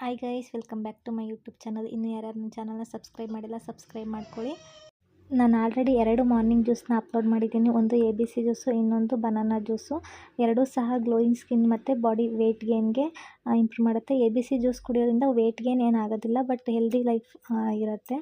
Hi guys welcome back to my YouTube channel ಇನ್ನು ಯಾರ್ಯಾರು ನನ್ನ ಚಾನಲ್ನ ಸಬ್ಸ್ಕ್ರೈಬ್ ಮಾಡಿಲ್ಲ ಸಬ್ಸ್ಕ್ರೈಬ್ ಮಾಡ್ಕೊಳ್ಳಿ. ನಾನು ಆಲ್ರೆಡಿ ಎರಡು ಮಾರ್ನಿಂಗ್ ಜ್ಯೂಸ್ನ ಅಪ್ಲೋಡ್ ಮಾಡಿದ್ದೀನಿ. ಒಂದು ಎ ಬಿ ಸಿ ಜ್ಯೂಸು ಇನ್ನೊಂದು ಬನಾನಾ ಜ್ಯೂಸು ಎರಡೂ ಸಹ ಗ್ಲೋಯಿಂಗ್ ಸ್ಕಿನ್ ಮತ್ತು ಬಾಡಿ ವೆಯ್ಟ್ ಗೇನ್ಗೆ ಇಂಪ್ರೂವ್ ಮಾಡುತ್ತೆ. ಎ ಬಿ ಸಿ ಜ್ಯೂಸ್ ಕುಡಿಯೋದ್ರಿಂದ ವೆಯ್ಟ್ ಗೇನ್ ಏನಾಗೋದಿಲ್ಲ ಬಟ್ ಹೆಲ್ದಿ ಲೈಫ್ ಇರುತ್ತೆ.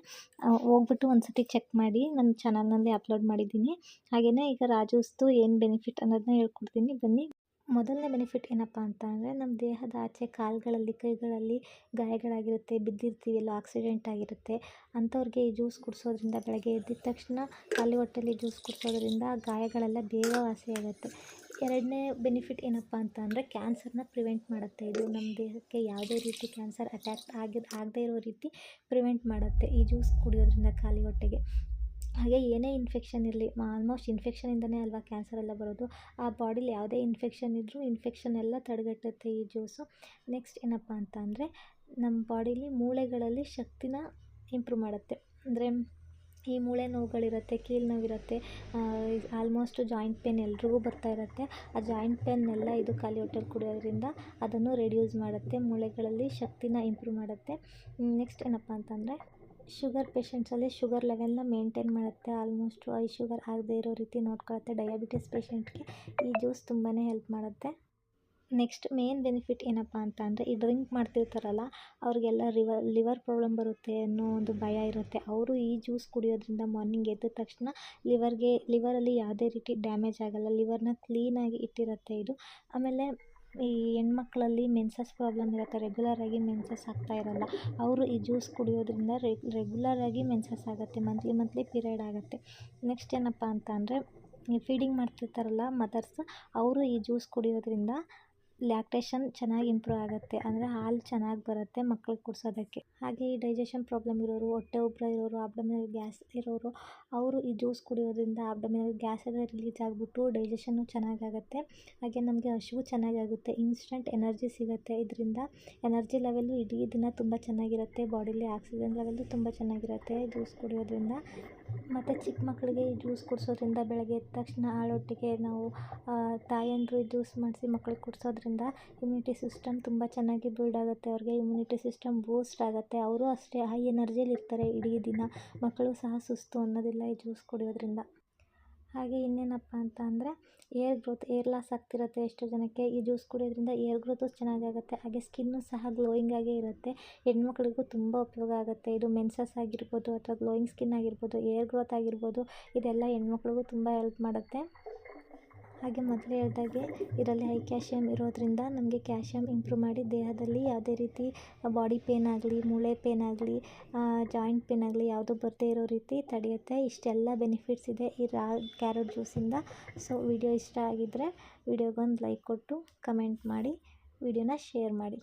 ಹೋಗ್ಬಿಟ್ಟು ಒಂದು ಸತಿ ಚೆಕ್ ಮಾಡಿ ನನ್ನ ಚಾನಲ್ನಲ್ಲಿ ಅಪ್ಲೋಡ್ ಮಾಡಿದ್ದೀನಿ. ಹಾಗೆಯೇ ಈಗ ರಾಜೂಸ್ದು ಏನು ಬೆನಿಫಿಟ್ ಅನ್ನೋದನ್ನ ಹೇಳ್ಕೊಡ್ತೀನಿ. ಬನ್ನಿ. ಮೊದಲನೇ ಬೆನಿಫಿಟ್ ಏನಪ್ಪ ಅಂತ ಅಂದರೆ ನಮ್ಮ ದೇಹದ ಆಚೆ ಕಾಲುಗಳಲ್ಲಿ, ಕೈಗಳಲ್ಲಿ ಗಾಯಗಳಾಗಿರುತ್ತೆ, ಬಿದ್ದಿರ್ತೀವಿ, ಎಲ್ಲೋ ಆಕ್ಸಿಡೆಂಟ್ ಆಗಿರುತ್ತೆ, ಅಂಥವ್ರಿಗೆ ಈ ಜ್ಯೂಸ್ ಕುಡಿಸೋದ್ರಿಂದ ಬೆಳಗ್ಗೆ ಎದ್ದಿದ ತಕ್ಷಣ ಖಾಲಿ ಹೊಟ್ಟೆಲಿ ಜ್ಯೂಸ್ ಕುಡಿಸೋದ್ರಿಂದ ಗಾಯಗಳೆಲ್ಲ ಬೇಗ ವಾಸಿಯಾಗುತ್ತೆ ಎರಡನೇ ಬೆನಿಫಿಟ್ ಏನಪ್ಪ ಅಂತ ಅಂದರೆ ಕ್ಯಾನ್ಸರ್ನ ಪ್ರಿವೆಂಟ್ ಮಾಡುತ್ತೆ. ಇದು ನಮ್ಮ ದೇಹಕ್ಕೆ ಯಾವುದೇ ರೀತಿ ಕ್ಯಾನ್ಸರ್ ಅಟ್ಯಾಕ್ ಆಗಿ ಆಗದೇ ಇರೋ ರೀತಿ ಪ್ರಿವೆಂಟ್ ಮಾಡುತ್ತೆ ಈ ಜ್ಯೂಸ್ ಕುಡಿಯೋದ್ರಿಂದ ಖಾಲಿ ಹೊಟ್ಟೆಗೆ. ಹಾಗೆ ಏನೇ ಇನ್ಫೆಕ್ಷನ್ ಇರಲಿ ಆಲ್ಮೋಸ್ಟ್ ಇನ್ಫೆಕ್ಷನಿಂದನೇ ಅಲ್ವಾ ಕ್ಯಾನ್ಸರ್ ಎಲ್ಲ ಬರೋದು. ಆ ಬಾಡಿಲಿ ಯಾವುದೇ ಇನ್ಫೆಕ್ಷನ್ ಇದ್ದರೂ ಇನ್ಫೆಕ್ಷನ್ ಎಲ್ಲ ತಡೆಗಟ್ಟುತ್ತೆ ಈ ಜ್ಯೂಸು ನೆಕ್ಸ್ಟ್ ಏನಪ್ಪ ಅಂತ ಅಂದರೆ ನಮ್ಮ ಬಾಡೀಲಿ ಮೂಳೆಗಳಲ್ಲಿ ಶಕ್ತಿನ ಇಂಪ್ರೂವ್ ಮಾಡುತ್ತೆ. ಅಂದರೆ, ಈ ಮೂಳೆ ನೋವುಗಳಿರುತ್ತೆ ಕೀಲು ನೋವಿರುತ್ತೆ ಆಲ್ಮೋಸ್ಟ್ ಜಾಯಿಂಟ್ ಪೇನ್ ಎಲ್ರಿಗೂ ಬರ್ತಾ ಇರುತ್ತೆ. ಆ ಜಾಯಿಂಟ್ ಪೇನ್ನೆಲ್ಲ ಇದು ಖಾಲಿ ಹೊಟ್ಟೆಲಿ ಕುಡಿಯೋದ್ರಿಂದ ಅದನ್ನು ರೆಡ್ಯೂಸ್ ಮಾಡುತ್ತೆ, ಮೂಳೆಗಳಲ್ಲಿ ಶಕ್ತಿನ ಇಂಪ್ರೂವ್ ಮಾಡುತ್ತೆ. ನೆಕ್ಸ್ಟ್ ಏನಪ್ಪ ಅಂತಂದರೆ ಶುಗರ್ ಪೇಷಂಟ್ಸಲ್ಲಿ ಶುಗರ್ ಲೆವೆಲ್ನ ಮೇಂಟೈನ್ ಮಾಡುತ್ತೆ. ಆಲ್ಮೋಸ್ಟು ಐ ಶುಗರ್ ಆಗದೇ ಇರೋ ರೀತಿ ನೋಡ್ಕೊಳುತ್ತೆ. ಡಯಾಬಿಟಿಸ್ ಪೇಷಂಟ್ಗೆ ಈ ಜ್ಯೂಸ್ ತುಂಬಾ ಹೆಲ್ಪ್ ಮಾಡುತ್ತೆ. ನೆಕ್ಸ್ಟ್ ಮೇನ್ ಬೆನಿಫಿಟ್ ಏನಪ್ಪ ಅಂತ ಅಂದರೆ, ಈ ಡ್ರಿಂಕ್ ಮಾಡ್ತಿರ್ತಾರಲ್ಲ, ಅವ್ರಿಗೆಲ್ಲ ರಿವರ್ ಲಿವರ್ ಪ್ರಾಬ್ಲಮ್ ಬರುತ್ತೆ ಅನ್ನೋ ಒಂದು ಭಯ ಇರುತ್ತೆ. ಅವರು ಈ ಜ್ಯೂಸ್ ಕುಡಿಯೋದ್ರಿಂದ ಮಾರ್ನಿಂಗ್ ಎದ್ದ ತಕ್ಷಣ ಲಿವರ್ಗೆ, ಲಿವರಲ್ಲಿ ಯಾವುದೇ ರೀತಿ ಡ್ಯಾಮೇಜ್ ಆಗೋಲ್ಲ. ಲಿವರ್ನ ಕ್ಲೀನಾಗಿ ಇಟ್ಟಿರುತ್ತೆ ಇದು. ಆಮೇಲೆ ಈ ಹೆಣ್ಮಕ್ಳಲ್ಲಿ ಮೆನ್ಸಸ್ ಪ್ರಾಬ್ಲಮ್ ಇರುತ್ತೆ ರೆಗ್ಯುಲರಾಗಿ ಮೆನ್ಸಸ್ ಆಗ್ತಾ ಇರೋಲ್ಲ. ಅವರು ಈ ಜ್ಯೂಸ್ ಕುಡಿಯೋದ್ರಿಂದ ರೆಗ್ಯುಲರಾಗಿ ಮೆನ್ಸಸ್ ಆಗುತ್ತೆ ಮಂತ್ಲಿ ಮಂತ್ಲಿ ಪೀರಿಯಡ್ ಆಗುತ್ತೆ. ನೆಕ್ಸ್ಟ್ ಏನಪ್ಪ ಅಂತ ಅಂದರೆ ಫೀಡಿಂಗ್ ಮಾಡ್ತಿರ್ತಾರಲ್ಲ ಮದರ್ಸ್ ಅವರು ಈ ಜ್ಯೂಸ್ ಕುಡಿಯೋದ್ರಿಂದ ಲ್ಯಾಕ್ಟೇಷನ್ ಚೆನ್ನಾಗಿ ಇಂಪ್ರೂವ್ ಆಗುತ್ತೆ. ಅಂದರೆ ಹಾಲು ಚೆನ್ನಾಗಿ ಬರುತ್ತೆ ಮಕ್ಳಿಗೆ ಕುಡಿಸೋದಕ್ಕೆ. ಹಾಗೆ ಈ ಡೈಜೆಷನ್ ಪ್ರಾಬ್ಲಮ್ ಇರೋರು, ಹೊಟ್ಟೆ ಉಬ್ಬರ ಇರೋರು, ಅಬ್ಡಮಿನಲ್ ಗ್ಯಾಸ್ ಇರೋರು, ಅವರು ಈ ಜ್ಯೂಸ್ ಕುಡಿಯೋದ್ರಿಂದ ಅಬ್ಡಮಿನಲ್ ಗ್ಯಾಸ್ ಎಲ್ಲ ರಿಲೀಸ್ ಆಗಿಬಿಟ್ಟು ಡೈಜೆಷನ್ನು ಚೆನ್ನಾಗಾಗುತ್ತೆ ಹಾಗೆ ನಮಗೆ ಹಸಿವು ಚೆನ್ನಾಗಾಗುತ್ತೆ ಇನ್ಸ್ಟೆಂಟ್ ಎನರ್ಜಿ ಸಿಗುತ್ತೆ. ಇದರಿಂದ ಎನರ್ಜಿ ಲೆವೆಲ್ಲು ಇಡೀ ದಿನ ತುಂಬ ಚೆನ್ನಾಗಿರುತ್ತೆ. ಬಾಡಿಲಿ ಆಕ್ಸಿಜನ್ ಲೆವೆಲ್ಲು ತುಂಬ ಚೆನ್ನಾಗಿರುತ್ತೆ ಜ್ಯೂಸ್ ಕುಡಿಯೋದ್ರಿಂದ. ಮತ್ತು ಚಿಕ್ಕ ಮಕ್ಕಳಿಗೆ ಈ ಜ್ಯೂಸ್ ಕುಡಿಸೋದ್ರಿಂದ ಬೆಳಗ್ಗೆ ಎದ್ದ ತಕ್ಷಣ ಆಳೊಟ್ಟಿಗೆ ನಾವು ತಾಯಂದಿರು ಜ್ಯೂಸ್ ಮಾಡಿಸಿ ಮಕ್ಳಿಗೆ ಕುಡಿಸೋದ್ರಿಂದ ಇಮ್ಯುನಿಟಿ ಸಿಸ್ಟಮ್ ತುಂಬ ಚೆನ್ನಾಗಿ ಬಿಲ್ಡ್ ಆಗುತ್ತೆ. ಅವ್ರಿಗೆ ಇಮ್ಯುನಿಟಿ ಸಿಸ್ಟಮ್ ಬೂಸ್ಟ್ ಆಗುತ್ತೆ. ಅವರು ಅಷ್ಟೇ ಹೈ ಎನರ್ಜಿಯಲ್ಲಿ ಇರ್ತಾರೆ ಇಡೀ ದಿನ. ಮಕ್ಕಳು ಸಹ ಸುಸ್ತು ಅನ್ನೋದಿಲ್ಲ ಈ ಜ್ಯೂಸ್ ಕುಡಿಯೋದ್ರಿಂದ. ಹಾಗೆ ಇನ್ನೇನಪ್ಪ ಅಂತ ಅಂದರೆ ಏರ್ ಗ್ರೋತ್ ಏರ್ ಲಾಸ್ ಆಗ್ತಿರುತ್ತೆ ಎಷ್ಟೋ ಜನಕ್ಕೆ. ಈ ಜ್ಯೂಸ್ ಕುಡಿಯೋದ್ರಿಂದ ಏರ್ ಗ್ರೋತು ಚೆನ್ನಾಗಾಗುತ್ತೆ ಹಾಗೆ ಸ್ಕಿನ್ನು ಸಹ ಗ್ಲೋಯಿಂಗ್ ಆಗೇ ಇರುತ್ತೆ. ಹೆಣ್ಮಕ್ಳಿಗೂ ತುಂಬ ಉಪಯೋಗ ಆಗುತ್ತೆ. ಇದು ಮೆನ್ಸಸ್ ಆಗಿರ್ಬೋದು ಅಥವಾ ಗ್ಲೋಯಿಂಗ್ ಸ್ಕಿನ್ ಆಗಿರ್ಬೋದು ಏರ್ ಗ್ರೋತ್ ಆಗಿರ್ಬೋದು, ಇದೆಲ್ಲ ಹೆಣ್ಮಕ್ಳಿಗೂ ತುಂಬ ಹೆಲ್ಪ್ ಮಾಡುತ್ತೆ. ಹಾಗೆ ಮೊದಲೇ ಹೇಳಿದಾಗೆ ಇದರಲ್ಲಿ ಹೈ ಕ್ಯಾಲ್ಶಿಯಮ್ ಇರೋದ್ರಿಂದ ನಮಗೆ ಕ್ಯಾಲ್ಶಿಯಮ್ ಇಂಪ್ರೂವ್ ಮಾಡಿ ದೇಹದಲ್ಲಿ ಯಾವುದೇ ರೀತಿ ಬಾಡಿ ಪೇನ್ ಆಗಲಿ, ಮೂಳೆ ಪೇನ್ ಆಗಲಿ ಜಾಯಿಂಟ್ ಪೇನ್ ಆಗಲಿ ಯಾವುದು ಬರದೇ ಇರೋ ರೀತಿ ತಡೆಯುತ್ತೆ. ಇಷ್ಟೆಲ್ಲ ಬೆನಿಫಿಟ್ಸ್ ಇದೆ ಈ ರಾ ಕ್ಯಾರೆಟ್ ಜ್ಯೂಸಿಂದ ಸೊ ವಿಡಿಯೋ ಇಷ್ಟ ಆಗಿದ್ದರೆ ವಿಡಿಯೋಗೊಂದು ಲೈಕ್ ಕೊಟ್ಟು ಕಮೆಂಟ್ ಮಾಡಿ ವಿಡಿಯೋನ ಶೇರ್ ಮಾಡಿ.